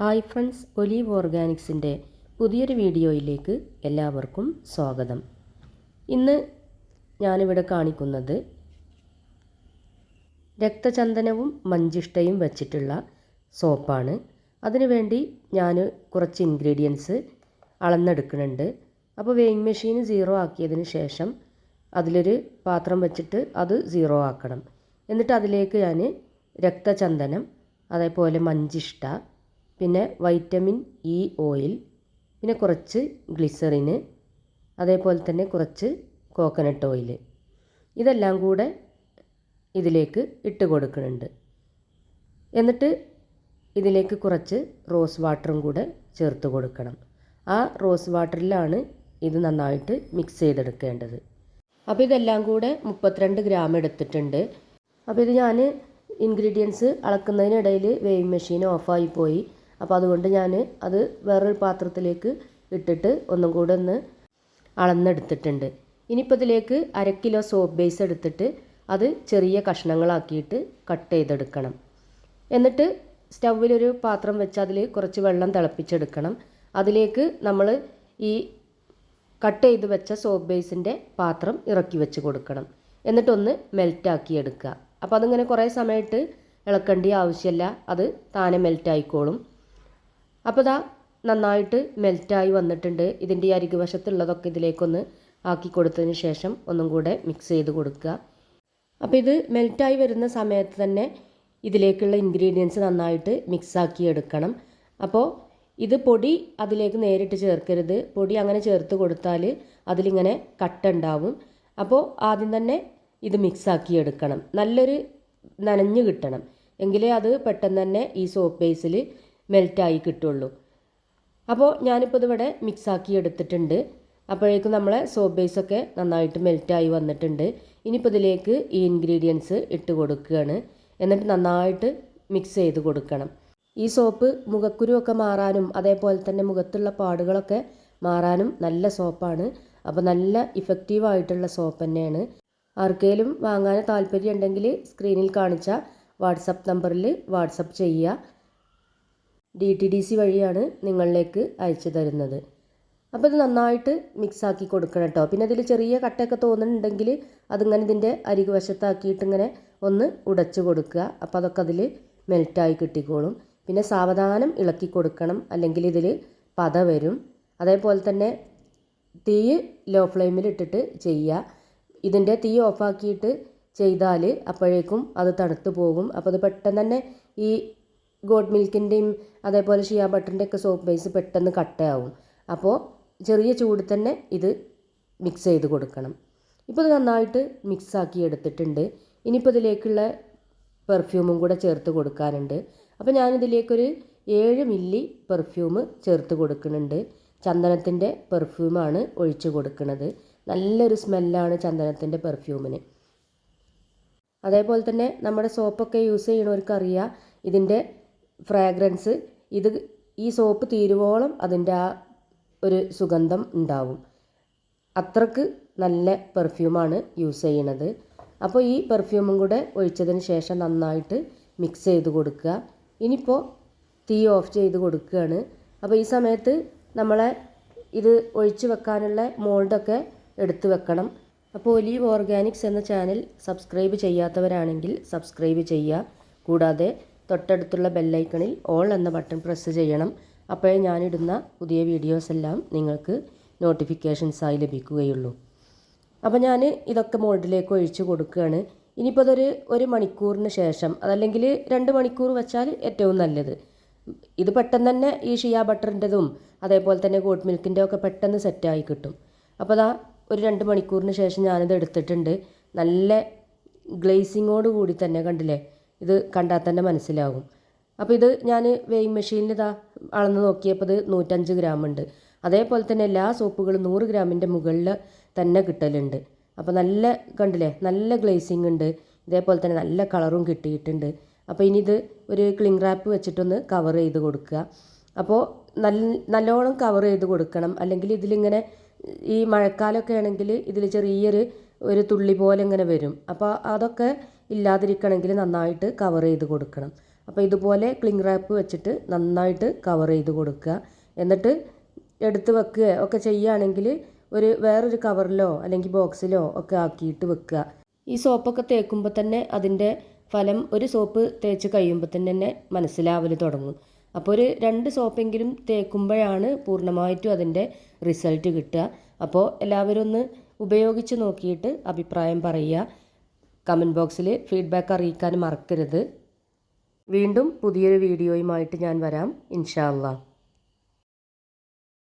Hi friends olive ഓർഗാനിക്സിന്റെ പുതിയൊരു വീഡിയോയിലേക്ക് എല്ലാവർക്കും സ്വാഗതം. ഇന്ന് ഞാനിവിടെ കാണിക്കുന്നത് രക്തചന്ദനവും മഞ്ചിഷ്ടയും വെച്ചിട്ടുള്ള സോപ്പാണ്. അതിനുവേണ്ടി ഞാൻ കുറച്ച് ഇൻഗ്രീഡിയൻസ് അളന്നെടുക്കുന്നുണ്ട്. അപ്പോൾ വെയിങ് മെഷീൻ സീറോ ആക്കിയതിന് ശേഷം അതിലൊരു പാത്രം വെച്ചിട്ട് അത് സീറോ ആക്കണം. എന്നിട്ട് അതിലേക്ക് ഞാൻ രക്തചന്ദനം അതേപോലെ മഞ്ചിഷ്ട പിന്നെ വൈറ്റമിൻ ഇ ഓയിൽ പിന്നെ കുറച്ച് ഗ്ലിസറിന് അതേപോലെ തന്നെ കുറച്ച് കോക്കനട്ട് ഓയിൽ ഇതെല്ലാം കൂടെ ഇതിലേക്ക് ഇട്ട് കൊടുക്കുന്നുണ്ട്. എന്നിട്ട് ഇതിലേക്ക് കുറച്ച് റോസ് വാട്ടറും കൂടെ ചേർത്ത് കൊടുക്കണം. ആ റോസ് വാട്ടറിലാണ് ഇത് നന്നായിട്ട് മിക്സ് ചെയ്തെടുക്കേണ്ടത്. അപ്പോൾ ഇതെല്ലാം കൂടെ മുപ്പത്തിരണ്ട് ഗ്രാം എടുത്തിട്ടുണ്ട്. അപ്പോൾ ഇത് ഞാൻ ഇൻഗ്രീഡിയൻസ് അളക്കുന്നതിനിടയിൽ വേവിങ് മെഷീൻ ഓഫായി പോയി. അപ്പോൾ അതുകൊണ്ട് ഞാൻ അത് വേറൊരു പാത്രത്തിലേക്ക് ഇട്ടിട്ട് ഒന്നും കൂടെ ഒന്ന് അളന്നെടുത്തിട്ടുണ്ട്. ഇനിയിപ്പോൾ ഇതിലേക്ക് അര കിലോ സോപ്പ് ബേസ് എടുത്തിട്ട് അത് ചെറിയ കഷ്ണങ്ങളാക്കിയിട്ട് കട്ട് ചെയ്തെടുക്കണം. എന്നിട്ട് സ്റ്റൗവിലൊരു പാത്രം വെച്ച് അതിൽ കുറച്ച് വെള്ളം തിളപ്പിച്ചെടുക്കണം. അതിലേക്ക് നമ്മൾ ഈ കട്ട് ചെയ്ത് വെച്ച സോപ്പ് ബേസിന്റെ പാത്രം ഇറക്കി വെച്ച് കൊടുക്കണം. എന്നിട്ടൊന്ന് മെൽറ്റാക്കി എടുക്കുക. അപ്പോൾ അതിങ്ങനെ കുറേ സമയത്ത് ഇളക്കേണ്ട ആവശ്യമില്ല. അത് താനെ മെൽറ്റായിക്കോളും അപ്പോൾ ദാ നന്നായിട്ട് മെൽറ്റായി വന്നിട്ടുണ്ട്. ഇതിന്റെ ഈ അരികു വശത്തുള്ളതൊക്കെ ഇതിലേക്കൊന്ന് ആക്കി കൊടുത്തതിന് ശേഷം ഒന്നും കൂടെ മിക്സ് ചെയ്ത് കൊടുക്കുക. അപ്പോൾ ഇത് മെൽറ്റായി വരുന്ന സമയത്ത് തന്നെ ഇതിലേക്കുള്ള ഇൻഗ്രീഡിയൻസ് നന്നായിട്ട് മിക്സാക്കി എടുക്കണം. അപ്പോൾ ഇത് പൊടി അതിലേക്ക് നേരിട്ട് ചേർക്കരുത്. പൊടി അങ്ങനെ ചേർത്ത് കൊടുത്താൽ അതിലിങ്ങനെ കട്ട ഉണ്ടാവും. അപ്പോൾ ആദ്യം തന്നെ ഇത് മിക്സാക്കി എടുക്കണം. നല്ലൊരു നനഞ്ഞ് കിട്ടണം. എങ്കിലേ അത് പെട്ടെന്ന് തന്നെ ഈ സോപ്പ് ബേസിൽ മെൽറ്റായി കിട്ടുള്ളൂ. അപ്പോൾ ഞാനിപ്പോൾ ഇതിവിടെ മിക്സാക്കി എടുത്തിട്ടുണ്ട്. അപ്പോഴേക്കും നമ്മളെ സോപ്പ് ബേസൊക്കെ നന്നായിട്ട് മെൽറ്റായി വന്നിട്ടുണ്ട്. ഇനിയിപ്പോൾ ഇതിലേക്ക് ഈ ഇൻഗ്രീഡിയൻസ് ഇട്ട് കൊടുക്കുകയാണ്. എന്നിട്ട് നന്നായിട്ട് മിക്സ് ചെയ്ത് കൊടുക്കണം. ഈ സോപ്പ് മുഖക്കുരുവൊക്കെ മാറാനും അതേപോലെ തന്നെ മുഖത്തുള്ള പാടുകളൊക്കെ മാറാനും നല്ല സോപ്പാണ് അപ്പോൾ നല്ല ഇഫക്റ്റീവായിട്ടുള്ള സോപ്പ് തന്നെയാണ്. ആർക്കെങ്കിലും വാങ്ങാൻ താല്പര്യം ഉണ്ടെങ്കിൽ സ്ക്രീനിൽ കാണിച്ച വാട്സപ്പ് നമ്പറിൽ വാട്സപ്പ് ചെയ്യുക. ഡി ടി ഡി സി വഴിയാണ് നിങ്ങളിലേക്ക് അയച്ചു തരുന്നത്. അപ്പോൾ ഇത് നന്നായിട്ട് മിക്സാക്കി കൊടുക്കണം കേട്ടോ പിന്നെ ഇതിൽ ചെറിയ കട്ടയൊക്കെ തോന്നുന്നുണ്ടെങ്കിൽ അതിങ്ങനെ ഇതിന്റെ അരികു വശത്താക്കിയിട്ട് ഇങ്ങനെ ഒന്ന് ഉടച്ചു കൊടുക്കുക. അപ്പോൾ അതൊക്കെ അതിൽ മെൽറ്റായി കിട്ടിക്കോളും. പിന്നെ സാവധാനം ഇളക്കി കൊടുക്കണം. അല്ലെങ്കിൽ ഇതിൽ പത വരും. അതേപോലെ തന്നെ തീ ലോ ഫ്ലെയിമിൽ ഇട്ടിട്ട് ചെയ്യുക. ഇതിന്റെ തീ ഓഫാക്കിയിട്ട് ചെയ്താൽ അപ്പോഴേക്കും അത് തണുത്തു പോകും. അപ്പോൾ അത് പെട്ടെന്ന് തന്നെ ഈ ഗോഡ് മിൽക്കിന്റെയും അതേപോലെ ഷിയാ ബട്ടറിന്റെ ഒക്കെ സോപ്പ് ബേസ് പെട്ടെന്ന് കട്ടയാവും. അപ്പോൾ ചെറിയ ചൂട് തന്നെ ഇത് മിക്സ് ചെയ്ത് കൊടുക്കണം. ഇപ്പോൾ ഇത് നന്നായിട്ട് മിക്സാക്കി എടുത്തിട്ടുണ്ട്. ഇനിയിപ്പോൾ ഇതിലേക്കുള്ള പെർഫ്യൂമും കൂടെ ചേർത്ത് കൊടുക്കാനുണ്ട്. അപ്പോൾ ഞാനിതിലേക്കൊരു ഏഴ് മില്ലി പെർഫ്യൂം ചേർത്ത് കൊടുക്കുന്നുണ്ട്. ചന്ദനത്തിന്റെ പെർഫ്യൂമാണ് ഒഴിച്ച് കൊടുക്കുന്നത്. നല്ലൊരു സ്മെല്ലാണ് ചന്ദനത്തിന്റെ പെർഫ്യൂമിന് അതേപോലെ തന്നെ നമ്മുടെ സോപ്പൊക്കെ യൂസ് ചെയ്യണവർക്കറിയാം. ഇതിന്റെ ഫ്രാഗ്രൻസ് ഇത് ഈ സോപ്പ് തീരുവോളം അതിന്റെ ആ ഒരു സുഗന്ധം ഉണ്ടാവും. അത്രയ്ക്ക് നല്ല പെർഫ്യൂമാണ് യൂസ് ചെയ്യണത്. അപ്പോൾ ഈ പെർഫ്യൂമും കൂടെ ഒഴിച്ചതിന് ശേഷം നന്നായിട്ട് മിക്സ് ചെയ്ത് കൊടുക്കുക. ഇനിയിപ്പോൾ തീ ഓഫ് ചെയ്ത് കൊടുക്കുകയാണ്. അപ്പോൾ ഈ സമയത്ത് നമ്മളെ ഇത് ഒഴിച്ചു വെക്കാനുള്ള മോൾഡൊക്കെ എടുത്തു വെക്കണം. അപ്പോൾ ഒലീവ് ഓർഗാനിക്സ് എന്ന ചാനൽ സബ്സ്ക്രൈബ് ചെയ്യാത്തവരാണെങ്കിൽ സബ്സ്ക്രൈബ് ചെയ്യുക. കൂടാതെ തൊട്ടടുത്തുള്ള ബെല്ലൈക്കണിൽ ഓൾ എന്ന ബട്ടൺ പ്രസ് ചെയ്യണം. അപ്പോഴേ ഞാനിടുന്ന പുതിയ വീഡിയോസ് എല്ലാം നിങ്ങൾക്ക് നോട്ടിഫിക്കേഷൻസായി ലഭിക്കുകയുള്ളൂ. അപ്പോൾ ഞാൻ ഇതൊക്കെ മോൾഡിലേക്ക് ഒഴിച്ചു കൊടുക്കുകയാണ്. ഇനിയിപ്പോൾ അതൊരു ഒരു മണിക്കൂറിന് ശേഷം അതല്ലെങ്കിൽ രണ്ട് മണിക്കൂർ വെച്ചാൽ ഏറ്റവും നല്ലത്. ഇത് പെട്ടെന്ന് തന്നെ ഈ ഷിയ ബട്ടറിന്റെതും അതേപോലെ തന്നെ ഗോട്ട് മിൽക്കിന്റെ ഒക്കെ പെട്ടെന്ന് സെറ്റായി കിട്ടും. അപ്പോൾ അതാ ഒരു രണ്ട് മണിക്കൂറിന് ശേഷം ഞാനിത് എടുത്തിട്ടുണ്ട്. നല്ല ഗ്ലേസിങ്ങോട് കൂടി തന്നെ കണ്ടില്ലേ? ഇത് കണ്ടാൽ തന്നെ മനസ്സിലാവും അപ്പോൾ ഇത് ഞാൻ വെയിങ് മെഷീനിൽ ഇതാ അളന്ന് നോക്കിയപ്പോൾ ഇത് നൂറ്റഞ്ച് ഗ്രാം ഉണ്ട്. അതേപോലെ തന്നെ എല്ലാ സോപ്പുകളും നൂറ് ഗ്രാമിന്റെ മുകളിൽ തന്നെ കിട്ടലുണ്ട്. അപ്പോൾ നല്ല കണ്ടില്ലേ നല്ല ഗ്ലേസിങ് ഉണ്ട്. ഇതേപോലെ തന്നെ നല്ല കളറും കിട്ടിയിട്ടുണ്ട്. അപ്പോൾ ഇനി ഇത് ഒരു ക്ലിങ് റാപ്പ് വെച്ചിട്ടൊന്ന് കവർ ചെയ്ത് കൊടുക്കുക. അപ്പോൾ നല്ല നല്ലോണം കവർ ചെയ്ത് കൊടുക്കണം. അല്ലെങ്കിൽ ഇതിലിങ്ങനെ ഈ മഴക്കാലമൊക്കെ ആണെങ്കിൽ ഇതിൽ ചെറിയൊരു ഒരു തുള്ളി പോലെ ഇങ്ങനെ വരും. അപ്പോൾ അതൊക്കെ ഇല്ലാതിരിക്കണമെങ്കിൽ നന്നായിട്ട് കവർ ചെയ്ത് കൊടുക്കണം. അപ്പോൾ ഇതുപോലെ ക്ലിംഗ് റാപ്പ് വെച്ചിട്ട് നന്നായിട്ട് കവർ ചെയ്ത് കൊടുക്കുക. എന്നിട്ട് എടുത്ത് വെക്കുക. ഒക്കെ ചെയ്യുകയാണെങ്കിൽ ഒരു വേറൊരു കവറിലോ അല്ലെങ്കിൽ ബോക്സിലോ ഒക്കെ ആക്കിയിട്ട് വെക്കുക. ഈ സോപ്പൊക്കെ തേക്കുമ്പോൾ തന്നെ അതിന്റെ ഫലം ഒരു സോപ്പ് തേച്ച് കഴിയുമ്പോൾ തന്നെ തന്നെ മനസ്സിലാവൽ തുടങ്ങും. അപ്പോൾ ഒരു രണ്ട് സോപ്പെങ്കിലും തേക്കുമ്പോഴാണ് പൂർണമായിട്ടും അതിന്റെ റിസൾട്ട് കിട്ടുക. അപ്പോൾ എല്ലാവരും ഒന്ന് ഉപയോഗിച്ച് നോക്കിയിട്ട് അഭിപ്രായം പറയുക. കമന്റ് ബോക്സിൽ ഫീഡ്ബാക്ക് അറിയിക്കാൻ മറക്കരുത്. വീണ്ടും പുതിയൊരു വീഡിയോയുമായിട്ട് ഞാൻ വരാം. ഇൻഷാ അള്ളാ.